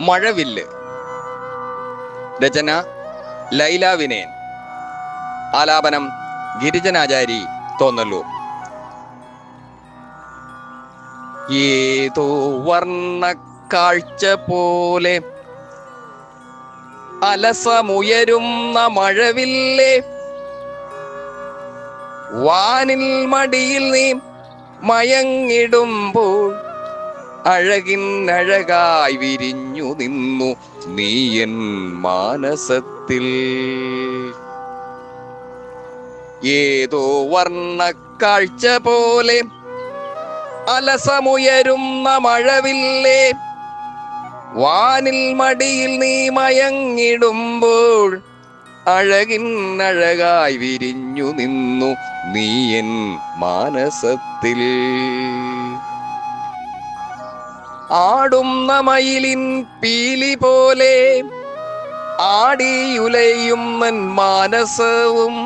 മഴവില്ല്. രചന ലൈല വിനയൻ. ആലാപനം ഗിരിജനാചാരി തോന്നല്ലൂർ. ഏതോ വർണ കാഴ്ച പോലെ അലസമുയരുന്ന മഴവില്ലേ? വാനിൽ മടിയിൽ നീ മയങ്ങിടുമ്പോൾ അഴകിൻ അഴകായി വിരിഞ്ഞു നിന്നു നീ എൻ മാനസത്തിൽ. ഏതോ വർണ കാഴ്ച പോലെ അലസമുയരുന്ന മഴവില്ലേ വാനിൽ മടിയിൽ നീ മയങ്ങിടുമ്പോൾ അഴകിൻ അഴകായി വിരിഞ്ഞു നിന്നു നീ എൻ മാനസത്തിൽ. ആടുന്ന മയിലിൻ പീലി പോലെ ആടിയുലയും മാനസവും.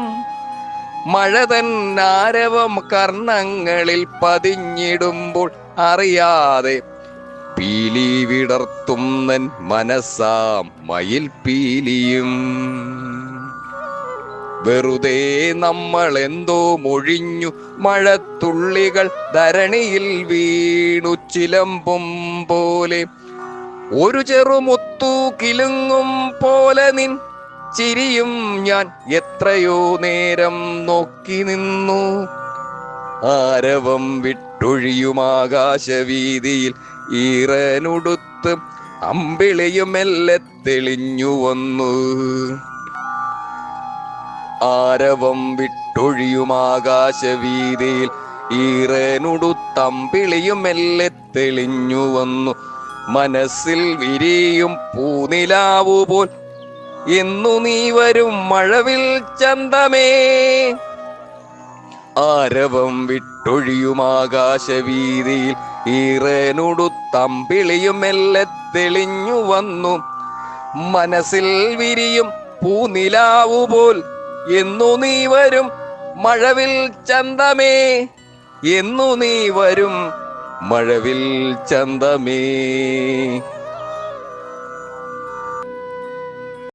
മഴ തൻ നാരവം കർണങ്ങളിൽ പതിഞ്ഞിടുമ്പോൾ അറിയാതെ പീലി വിടർത്തുന്നൻ മനസ്സാം മയിൽ പീലിയും. വെറുതെ നമ്മൾ എന്തോ മൊഴിഞ്ഞു മഴത്തുള്ളികൾ ധരണിയിൽ വീണു ചിലമ്പും പോലെ. ഒരു ചെറുമുത്തു കിലുങ്ങും പോലെ നിൻ ചിരിയും ഞാൻ എത്രയോ നേരം നോക്കി നിന്നു. ആരവം വിട്ടൊഴിയും ആകാശവീതിയിൽ ഈറനുടുത്ത് അമ്പിളിയുമെല്ലെ തെളിഞ്ഞു വന്നു. ആരവം വിട്ടൊഴിയുമാകാശവീതിയിൽ ഈറേനുടുത്തം ഈറനുടുത്തമ്പിളിയും മെല്ലെ തെളിഞ്ഞു വന്നു. മനസ്സിൽ വിരിയും പൂനിലാവു പോൽ എന്നു നീ വരും മഴവിൽ ചന്തമേ. ആരവം വിട്ടൊഴിയുമാകാശവീതിയിൽ ഈറേനുടുത്തം ഈറനുടുത്തമ്പിളിയും മെല്ലെ തെളിഞ്ഞു വന്നു. മനസ്സിൽ വിരിയും പൂനിലാവു പോൽ എന്നു നീ വരും മഴവിൽ ചന്തമേ. എന്നു നീ വരും മഴവിൽ ചന്തമേ.